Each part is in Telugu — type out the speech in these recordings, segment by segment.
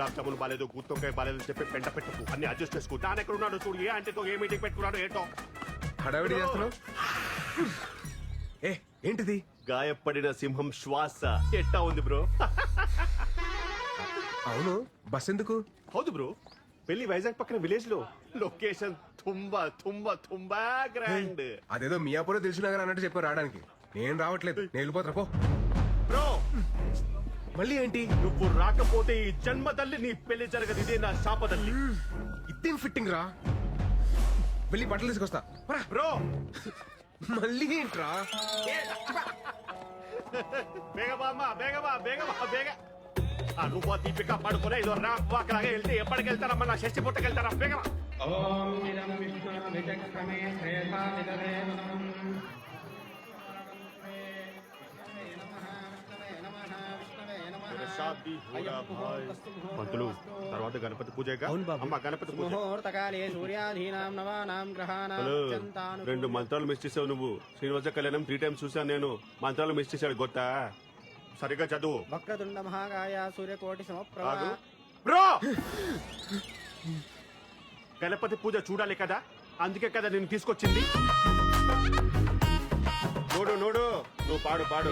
గులాబ్ జామున్ బాలేదు గుత్తొక్కాయ బాలేదు చెప్పి పెంట పెట్టుకు. అన్ని అడ్జస్ట్ చేసుకో. దాని ఎక్కడ ఉన్నాడు చూడు ఏ ఆంటీతో ఏ మీటింగ్ పెట్టుకున్నాడు ఏంటో. హడావిడి చేస్తున్నావు? ఏ ఏంటిది? గాయపడిన సింహం శ్వాస. ఎట్టా ఉంది బ్రో? అవును బస్ ఎందుకు? హౌదు బ్రో పెళ్ళి వైజాగ్ పక్కన విలేజ్లో లొకేషన్ తుంబా తుంబా తుంబా గ్రాండ్ అదేదో మియాపూర్ తెలిసినగర్ అన్నట్టు చెప్పారు రావడానికి. నేను రావట్లేదు. నేను వెళ్ళిపోతున్నా పో. బ్రో మళ్ళీ ఏంటి? నువ్వు రాకపోతే ఈ జన్మ తల్లి నీ పెళ్ళి జరగదు. ఇదే నా శాప తల్లి. ఇదేం ఫిట్టింగ్ రా? వెళ్ళి బట్టలు తీసుకొస్తా. బ్రో! మళ్ళీ ఏంట్రా? బేగబామ్మ బేగబా బేగబా బేగ. ఆ రూపా దీపిక పడుకునే ఇదో రా అక్కడికి వెళ్తే ఎప్పటికి వెళ్తారమ్మా నా షష్టి పుట్టకి వెళ్తారా బేగమా. ఓం నిరం విష్ణు నిజక్రమే శ్రేయసా నిదరే నమః विष्णुर्विचक्रमे श्रेयसा निदधे పంతులు తర్వాత గణపతి పూజ అమ్మ గణపతి పూజ ముహూర్తకాలే సూర్యాధీనాం నవానాం గ్రహాణాం హలో అత్యంతాను రెండు మంత్రాలు మిస్ చేసావు నువ్వు శ్రీనివాస కళ్యాణం త్రీ టైమ్స్ చూసాను నేను మంత్రాలు మిస్ చేశాడు గొత్త సరిగ్గా చదువు వక్రతుండ మహాకాయ సూర్యకోటి సమప్రభ ఆగు. బ్రో గణపతి పూజ చూడాలి కదా అందుకే కదా నేను తీసుకొచ్చింది నోడు నోడు నువ్వు పాడు పాడు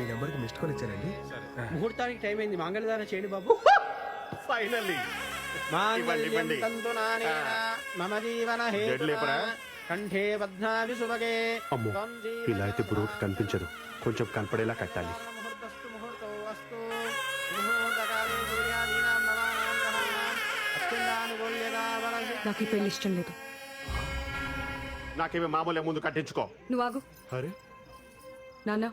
మీ నెంబర్కి మిస్డ్ కాల్ ఇచ్చానండి ముహూర్తానికి టైం అయింది. మాంగళ్యదానం చేయండి బాబు. ఫైనల్లీ. మాంగళ్యం ఇవ్వండి. తంతు నానేన. మమ జీవన జడ్లు లేపరా? కంఠే పద్నాభి సుభగే. అమ్మో త్వం జీవన ఇలా అయితే బ్రోకి కనిపించదు. కొంచెం కనపడేలా కట్టాలి. ముహూర్తస్తు ముహూర్తో అస్తు ముహూర్తకాలే సూర్యాదీనాం నవానాం గ్రహాణాం. అత్యంతానుకూల్యగా వరసి నాకు ఈ పెళ్ళి ఇష్టం లేదు. నాకేమి మామూలే ముందు కట్టించుకో. నువ్వు ఆగు. అరే. నాన్న.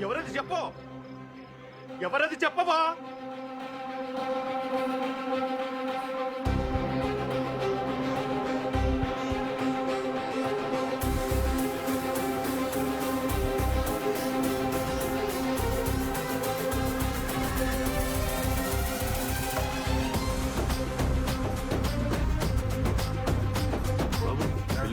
ఎవరది చెప్పు? ఎవరది చెప్పవా?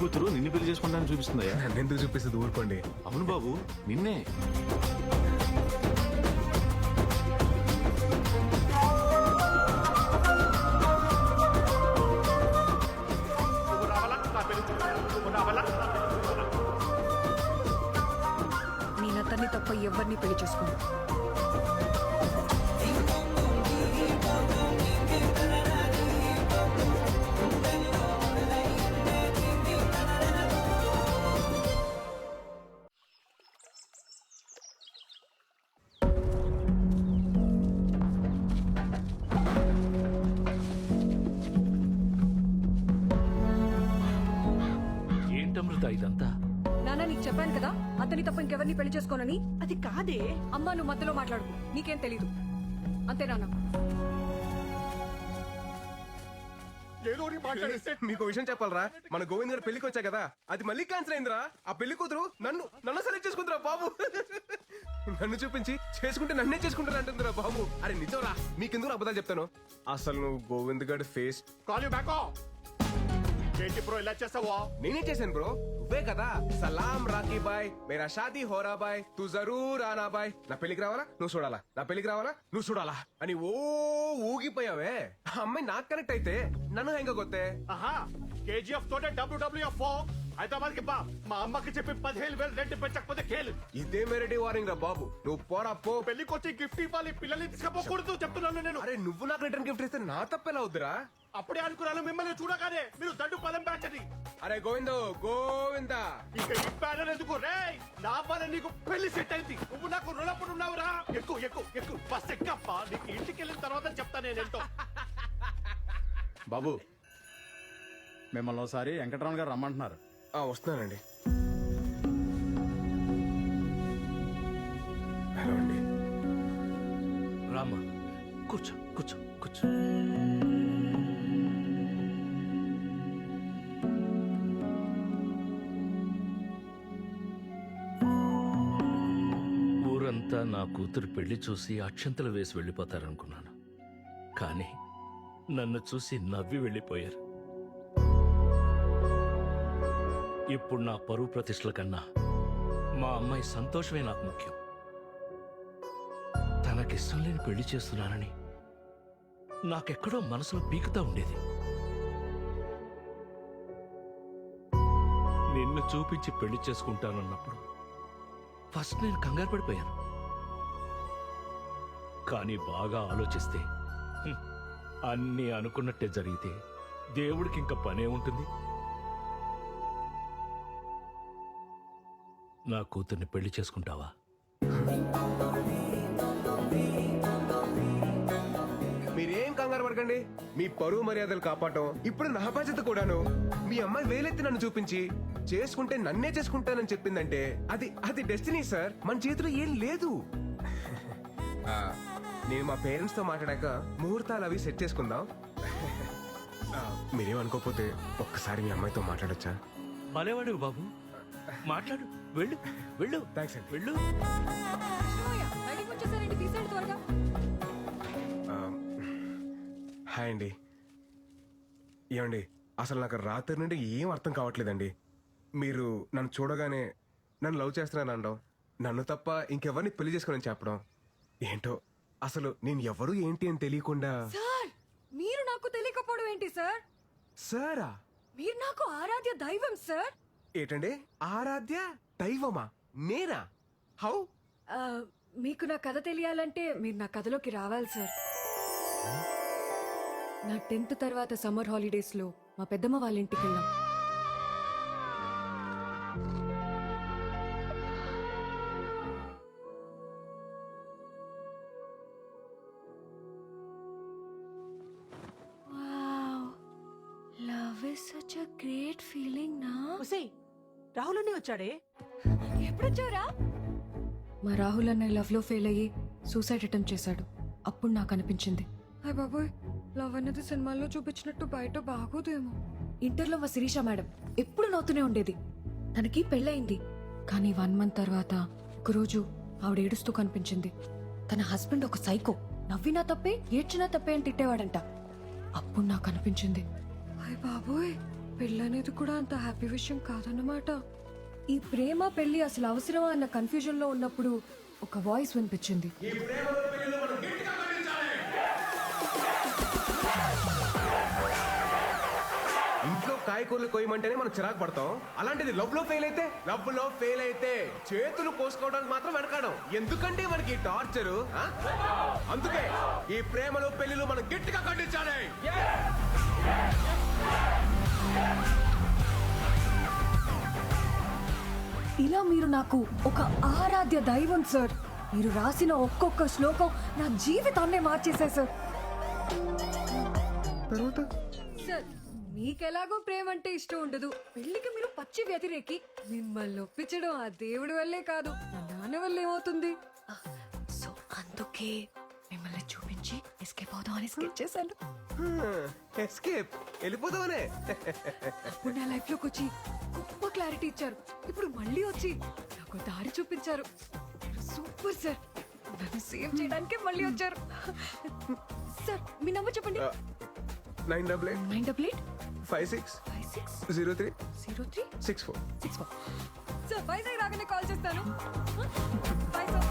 కూతురు నిన్ను పెళ్ళి చేసుకుంటానని చూపిస్తుందయ్యా. నన్నెందుకు చూపిస్తుంది? ఊరుకోండి. అవును బాబు నిన్నే? నేను అతన్ని తప్ప ఎవరిని పెళ్ళి చేసుకోను ఏంటమృత ఇదంతా? నాన్న నీకు చెప్పాను కదా అతని తప్ప ఇంకెవరిని పెళ్ళి చేసుకోనని? అది కాదే. అమ్మా నువ్వు మధ్యలో మాట్లాడుకు. నీకేం తెలీదు. అంతే నాన్న. మీకు విషయం చెప్పాలరా. మన గోవింద్ గారు పెళ్ళికి వచ్చా కదా? అది మళ్ళీ క్యాన్సిల్ అయిందిరా. ఆ పెళ్ళి కూతురు నన్ను నన్ను సెలెక్ట్ చేసుకుందిరా బాబు. నన్ను చూపించి చేసుకుంటే నన్నే చేసుకుంటారు అంటుందిరా బాబు. అరే నిజంరా మీకెందుకు అబద్ధాలు చెప్తాను? అసలు నువ్వు గోవింద్ గారి ఫేస్ కాల్ యూ బ్యాక్ ఏంటి బ్రో ఇలా చేస్తావో నేనే చేశాను బ్రో? నువ్వే కదా? సలాం రాకీ బాయ్ మేరా షాదీ హోరా బాయ్ తు జరూర్ ఆనా బాయ్. నా పెళ్ళికి రావాలా? నువ్వు చూడాలా. నా పెళ్ళికి రావాలా? నువ్వు చూడాలా. అని ఓ ఊగిపోయావే. ఆ అమ్మాయి నాకు కనెక్ట్ అయితే నన్ను హెంగ కొత్తే ఆహా కేజీఎఫ్ తోటే డబ్ల్యూడబ్ల్యూఎఫ్ హైదరాబాద్కి బా. మా అమ్మకి చెప్పి పదిహేను వేలు రెంట్ పెంచకపోతే కేలు. ఇదే మెరటి వారింగ్ రా బాబు. నువ్వు పోరా పో. పెళ్ళికి వచ్చి గిఫ్ట్ ఇవ్వాలి పిల్లల్ని తీసుకపోకూడదు చెప్తున్నాను నేను. అరే నువ్వు నాకు రిటర్న్ గిఫ్ట్ ఇస్తే నా తప్పెలా అవుద్దురా? అప్పుడే అనుకున్నాను మిమ్మల్ని చూడగానే మీరు దండు పదం అని అరే గోవిందో గోవిందా. ఇక ఈ ఎందుకు? రే నా వల్ల నీకు పెళ్ళి సెట్ అయింది. నువ్వు నాకు రుణపడి ఉన్నావురా. ఎక్కువ ఎక్కువ ఎక్కువ. బస్ ఎక్కప్ప? నీకు ఇంటికి వెళ్ళిన తర్వాత చెప్తా నేను ఏంటో. బాబు మిమ్మల్ని ఒకసారి వెంకటరమణ గారు రమ్మంటున్నారు. ఆ, వస్తున్నానండి. హలో అండి రామ్మా కూర్చో కూర్చో కూర్చో. నా కూతురు పెళ్ళి చూసి అక్షంతలు వేసి వెళ్ళిపోతారనుకున్నాను. కానీ నన్ను చూసి నవ్వి వెళ్ళిపోయారు. ఇప్పుడు నా పరువు ప్రతిష్టల కన్నా మా అమ్మాయి సంతోషమే నాకు ముఖ్యం. తనకిష్టం లేని పెళ్ళి చేస్తున్నానని నాకెక్కడో మనసులో పీకుతా ఉండేది. నిన్ను చూపించి పెళ్ళి చేసుకుంటానన్నప్పుడు ఫస్ట్ నేను కంగారు పడిపోయాను. కానీ బాగా ఆలోచిస్తే హ్మ్, అన్నీ అనుకున్నట్టే జరిగితే దేవుడికి ఇంకా పనే ఉంటుంది. నా కూతుర్ని పెళ్ళి చేసుకుంటావా? మీరేం కంగారు పడకండి. మీ పరువు మర్యాదలు కాపాడటం ఇప్పుడు నా బాధ్యత కూడాను. మీ అమ్మాయి వేలెత్తి నన్ను చూపించి చేసుకుంటే నన్నే చేసుకుంటానని చెప్పిందంటే అది అది డెస్టినీ సార్. మన చేతిలో ఏం లేదు. ఆ, నేను మా పేరెంట్స్తో మాట్లాడాక ముహూర్తాలు అవి సెట్ చేసుకుందాం. మీరేం అనుకోకపోతే ఒక్కసారి మీ అమ్మాయితో మాట్లాడొచ్చా? భలేవాడు బాబు. మాట్లాడు. వెళ్ళు. వెళ్ళు. థ్యాంక్స్ అండి. వెళ్ళు. హాయ్ అండి. ఏమండి అసలు నాకు రాత్రి నుండి ఏం అర్థం కావట్లేదండి. మీరు నన్ను చూడగానే నన్ను లవ్ చేస్తున్నాను అనడం నన్ను తప్ప ఇంకెవరిని పెళ్ళి చేసుకోనని చెప్పడం ఏంటో అసలు నేను ఎవరు ఏంటి అని తెలియకుండా సార్ మీరు నాకు తెలియకపోవడం ఏంటి సార్? సారా? మీరు నాకు ఆరాధ్య దైవం సార్? ఏంటండి? ఆరాధ్య దైవమా? నేనా? హౌ? ఆ, మీకు నా కథ తెలియాలంటే మీరు నా కథలోకి రావాలి సార్. నా టెన్త్ తర్వాత సమ్మర్ హాలిడేస్లో మా పెద్దమ్మ వాళ్ళ ఇంటికి వెళ్ళాం. గ్రేట్ ఫీలింగ్ నా ఒసేయ్ రాహుల్ అనే వచ్చాడే? ఎప్పుడొచ్చారా మా రాహుల్ అన్న లవ్లో ఫెయిల్ అయ్యి సూసైడ్ అటెంప్ట్ చేశాడు. అప్పుడు నాకు అనిపించింది. హాయ్ బాబోయ్ లవ్ అన్నది సినిమాల్లో చూపించినట్టు బయట బాగోదేమో. ఇంటర్లో మా శిరీష మేడం ఎప్పుడు నవ్వుతూనే ఉండేది. తనకి పెళ్ళయింది. కానీ వన్ మంత్ తర్వాత ఒకరోజు ఆవిడ ఏడుస్తూ కనిపించింది. తన హస్బెండ్ ఒక సైకో నవ్వినా తప్పే ఏడ్చినా తప్పే అని తిట్టేవాడంట. అప్పుడు నాకు అనిపించింది. హాయ్ బాబోయ్ పెళ్ళనేది కూడా అంత హ్యాపీ విషయం కాదన్నమాట. ఈ ప్రేమ పెళ్ళి అసలు అవసరమా అన్న కన్ఫ్యూజన్లో ఉన్నప్పుడు ఒక వాయిస్ వినిపించింది. ఇంట్లో కాయకూరలు కొయ్యమంటేనే మనం చిరాకు పడతాం. అలాంటిది లవ్లో ఫెయిల్ అయితే లవ్లో ఫెయిల్ అయితే చేతులు కోసుకోవడానికి మాత్రం వెనకాడం. ఎందుకంటే మనకి టార్చరు? అందుకే ఈ ప్రేమలో పెళ్ళిలు మనం గట్టిగా ఖండించాలి. ఇలా మీరు నాకు ఒక ఆరాధ్య దైవం సార్. మీరు రాసిన ఒక్కొక్క శ్లోకం నా జీవితాన్నే మార్చేశారు సార్. తర్వాత? సార్ మీకెలాగో ప్రేమ అంటే ఇష్టం ఉండదు. పెళ్ళికి మీరు పచ్చి వ్యతిరేకి. మిమ్మల్ని ఒప్పించడం ఆ దేవుడి వల్లే కాదు నా నాన్న వల్ల ఏమవుతుంది సో అందుకే మిమ్మల్ని చూపించి ఎస్కేప్ అవుదాం అని స్కెచ్ చేశాను ఎస్కేప్ వెళ్ళిపోదామనే. ఇప్పుడు నా లైఫ్లోకి వచ్చి క్లారిటీ ఇచ్చారు. ఇప్పుడు మళ్ళీ వచ్చి నాకు దారి చూపించారు. Super sir. నన్ను సేవ్ చేయడానికే మళ్ళీ వచ్చారు. సార్ మీ నంబర్ చెప్పండి. Nine double eight nine double eight five six five six zero three zero three six four six four sir Vizag రాగానే కాల్ చేస్తాను. Bye sir